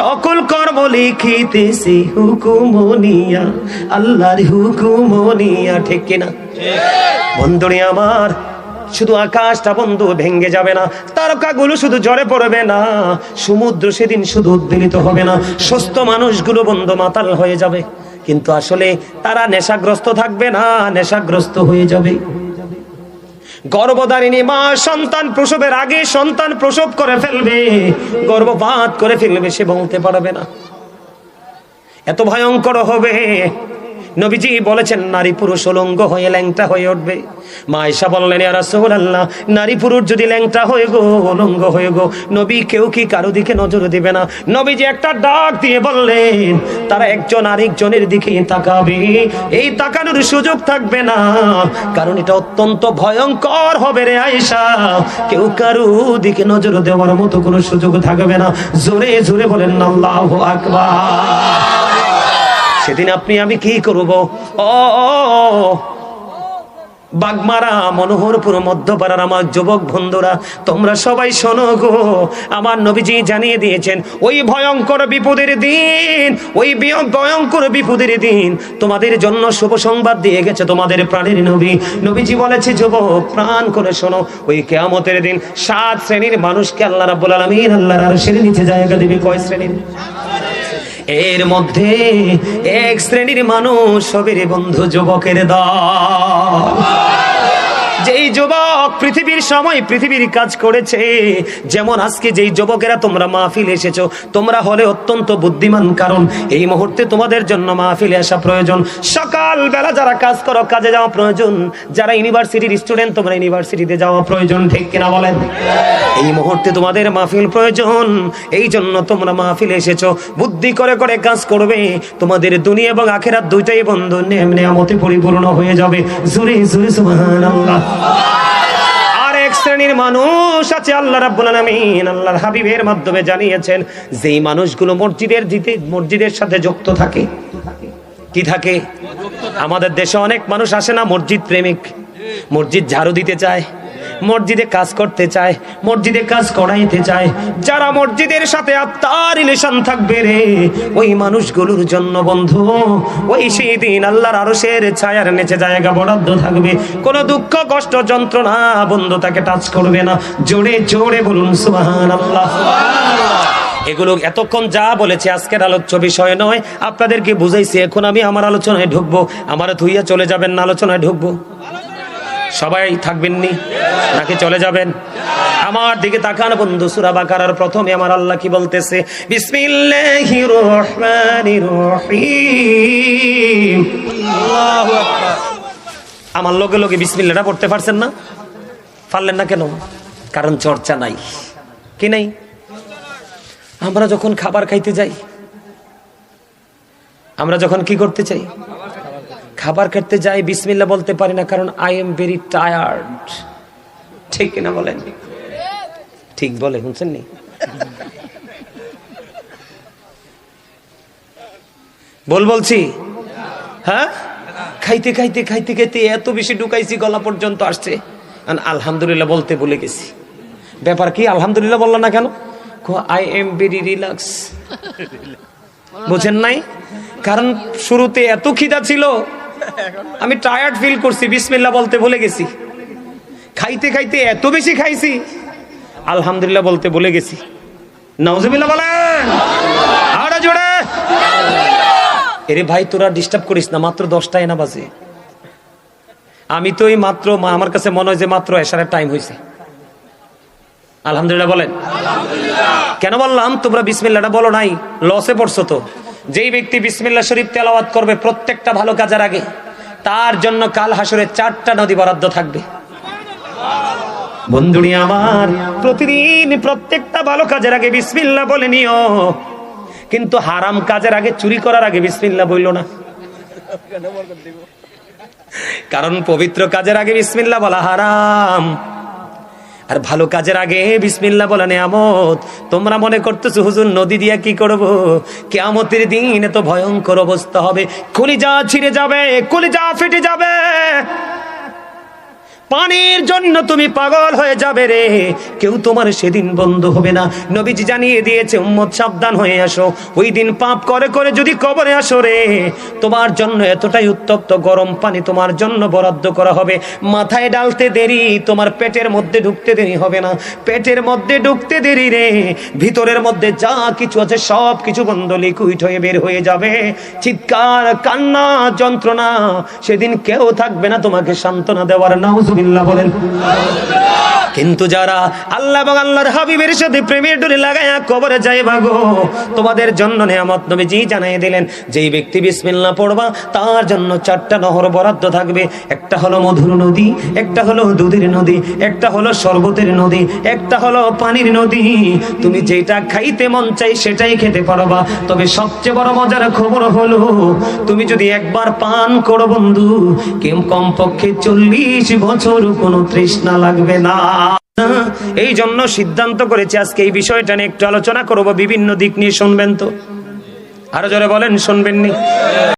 সকল কর্ম লিখিতেছি হুকুমনিয়া আল্লাহর হুকুমনিয়া ঠিক কিনা? বন্ধুরে আমার, শুধু আকাশটা বন্ধু ভেঙ্গে যাবে না, তারকাগুলো শুধু জ্বরে পড়বে না, সমুদ্র সেদিন শুধু উদ্বেলিত হবে না, সুস্থ মানুষগুলো বন্ধু মাতাল হয়ে যাবে। কিন্তু আসলে তারা নেশাগ্রস্ত থাকবে না, নেশাগ্রস্ত হয়ে যাবে। গর্ভধারিণী মা সন্তান প্রসবের আগে সন্তান প্রসব করে ফেলবে। গর্ভপাত করে ফেলবে সে বলতে পারবে না। এত ভয়ঙ্কর হবে। নবীজি বলেছেন, নারী পুরুষ অলঙ্গ হয়ে ল্যাংটা হয়ে উঠবে। মা ঈশা বললেন আল্লাহ নারী পুরুষ যদি ল্যাংটা হয়ে গো অলঙ্গ হয়ে গো, নবী কেউ কি কারও দিকে নজর দিবে না? নবীজি একটা ডাক দিয়ে বললেন, তারা একজন আরেকজনের দিকে তাকাবে। এই তাকানোর সুযোগ থাকবে না, কারণ এটা অত্যন্ত ভয়ঙ্কর হবে রে আয়েশা। কেউ কারও দিকে নজর দেওয়ার মতো কোনো সুযোগ থাকবে না। জোরে জোরে বলেন, আল্লাহু আকবার। সেদিন আপনি, আমি কি করব? ও বাগমারা, মনোহরপুর, মধ্যপাড়ার আমার যুবক বন্ধুরা, তোমরা সবাই শোনো গো। আমার নবীজি জানিয়ে দিয়েছেন, ওই ভয়ঙ্কর বিপদের দিন, ওই ভয়ঙ্কর বিপদের দিন তোমাদের জন্য শুভ সংবাদ দিয়ে গেছে তোমাদের প্রাণের নবী। নবীজি বলেছে, যুবক, প্রাণ করে শোনো, ওই কেয়ামতের দিন সাত শ্রেণির মানুষকে আল্লাহ রাব্বুল আলামিন, আল্লাহর আরশের নিচে জায়গা দিবে। কয় শ্রেণির? এর মধ্যে এক শ্রেণির মানুষ সবের বন্ধু যুবকের দল। যেই যুবক পৃথিবীর সময় পৃথিবীর কাজ করেছে, যেমন আজকে যেই যুবকেরা তোমরা মাহফিল এসেছ, তোমরা হলে অত্যন্ত বুদ্ধিমান, কারণ এই মুহূর্তে তোমাদের জন্য মাহফিলে আসা প্রয়োজন। সকাল বেলা যারা কাজ করো, কাজে যাওয়া প্রয়োজন। যারা ইউনিভার্সিটির স্টুডেন্ট, তোমরা ইউনিভার্সিটিতে যাওয়া প্রয়োজন, ঠিক কিনা বলেন? এই মুহূর্তে তোমাদের মাহফিল প্রয়োজন। এই জন্য তোমরা মাহফিলে এসেছ। বুদ্ধি করে করে কাজ করবে। তোমাদের দুনিয়া এবং আখেরাত দুইটাই বন্ধু। নেমতে পরিপূর্ণ হয়ে যাবে। জুরে জুরে, সুবহানাল্লাহ। এক শ্রেণির মানুষ আছে আল্লাহ রাব্বুল আলামিন, আল্লাহর হাবিবের মাধ্যমে জানিয়েছেন, যেই মানুষগুলো মসজিদের দিতে মসজিদের সাথে যুক্ত থাকে, কি থাকে? আমাদের দেশে অনেক মানুষ আসে না মসজিদ প্রেমিক, মসজিদ ঝাড়ু দিতে চায় মসজিদে কাজ করতে চায়, মসজিদে কাজ করাইতে চায়। যারা মসজিদের সাথে আত্মার রিলেশন থাকবে রে, ওই মানুষগুলোর জন্য বন্ধু, ওই সেই দিন আল্লাহর আরশের ছায়ার নিচে জায়গা বরাদ্দ থাকবে। কোনো দুঃখ, কষ্ট, যন্ত্রণা বন্ধু তাকে টাচ করবে না। জোরে জোরে বলুন, সুবহানাল্লাহ। এগুলো এতক্ষণ যা বলেছে, আজকের আলোচ্য বিষয় নয়। আপনাদেরকে বুঝাইছি, এখন আমি আমার আলোচনায় ঢুকবো। আমার ধুইয়া চলে যাবেন না, আলোচনায় ঢুকবো। সবাই থাকবেন নি নাকি চলে যাবেন? আমার দিকে তাকান বন্ধু, সুরা বাকারার প্রথমে আমার আল্লাহ কি বলতেছে? বিসমিল্লাহির রহমানির রহিম। আমার লোকে লোকে বিসমিল্লাহটা পড়তে পারছেন না? পারলেন না কেন? কারণ চর্চা নাই। কি নাই? আমরা যখন খাবার খাইতে যাই, আমরা যখন কি করতে চাই? খাবার খেতে যাই বিসমিল্লা বলতে পারি না কারণ আই এম ভেরি টায়ার্ড ঠিক কিনা বলেন? ঠিক বলে শুনছেন নি? বল বলছি। হ্যাঁ? খাইতে খাইতে খাইতে খাইতে এত বেশি ঢুকাইছি গলা পর্যন্ত আসছে। আলহামদুলিল্লাহ বলতে ভুলে গেছি। ব্যাপার কি আলহামদুলিল্লাহ বললাম না কেন? আই এম ভেরি রিল্যাক্স বুঝেন নাই? কারণ শুরুতে এত খিদা ছিল আমি টায়ার্ড ফিল করছি, বিসমিল্লাহ বলতে ভুলে গেছি। খাইতে খাইতে এত বেশি খাইছি, আলহামদুলিল্লাহ বলতে ভুলে গেছি। নওজবিল্লাহ বলেন। এরে ভাই, তোরা ডিস্টার্ব করিস না, মাত্র দশটায় না বাজে। আমি তো এই মাত্র আমার কাছে মনে হয় যে মাত্র এসারের টাইম হয়েছে আলহামদুলিল্লাহ বলেন। কেন বললাম, তোমরা বিসমিল্লাটা বলো নাই লসে পড়ছো তো। যেই ব্যক্তি বিসমিল্লা শরীফ তেলাওয়াত করবে প্রত্যেকটা ভালো কাজের আগে, তার জন্য কাল হাসরে চারটা নদী বরাদ্দ থাকবে। বন্ধুরি আমার, প্রতিদিন প্রত্যেকটা ভালো কাজের আগে বিসমিল্লা বলে নিও। কিন্তু হারাম কাজের আগে চুরি করার আগে বিসমিল্লা বলল না। কারণ পবিত্র কাজের আগে বিসমিল্লা বলা হারাম। আর ভালো কাজের আগে বিসমিল্লা বলে নেয়ামত। তোমরা মনে করতেছো, হুজুর, নদী দিয়া কি করব? কেয়ামতের দিন এত ভয়ঙ্কর অবস্থা হবে। কলিজা ছিঁড়ে যাবে, কলিজা ফেটে যাবে। পানির জন্য তুমি পাগল হয়ে যাবে রে। কেউ তোমার সেদিন বন্ধ হবে না। নবীজি জানিয়ে দিয়েছে, উম্মত, সাবধান হয়ে আসো। ওই দিন পাপ করে করে যদি কবরে আসো রে। তোমার জন্য এতটাই উত্তপ্ত গরম পানি তোমার জন্য বরাদ্দ করা হবে। মাথায় ডালতে দেরি, তোমার পেটের মধ্যে ঢুকতে দেরি হবে না। পেটের মধ্যে ঢুকতে দেরি রে। ভিতরের মধ্যে যা কিছু আছে, সব কিছু বন্ধ লিকুইড হয়ে বের হয়ে যাবে। চিৎকার, কান্না, যন্ত্রণা, সেদিন কেউ থাকবে না তোমাকে সান্ত্বনা দেওয়ার। নাউজুবিল্লাহ বলেন। কিন্তু যারা আল্লাহ এবং আল্লাহর হাবিবের সাথে প্রেমের ডোরে লাগায়া কবরে যায়, ভাগো, তোমাদের জন্য নেয়ামত নবীজি জানাই দিলেন, যেই ব্যক্তি বিসমিল্লাহ পড়বা, তার জন্য চারটা নহর বরাদ্দ থাকবে। একটা হলো মধুর নদী, একটা হলো দুধের নদী, একটা হলো শরবতের নদী, একটা হলো পানির নদী। তুমি যেটা খাইতে মন চাই সেটাই খেতে পারবা। তবে সবচেয়ে বড় মজার খবর হলো, তুমি যদি একবার পান করো বন্ধু কেম কমপক্ষে চল্লিশ বছর কোনো তৃষ্ণা লাগবে না। এই জন্য সিদ্ধান্ত করেছি আজকে এই বিষয়টা নিয়ে একটু আলোচনা করব, বিভিন্ন দিক নিয়ে শুনবেন তো। আরও জোরে বলেন, শুনবেননি?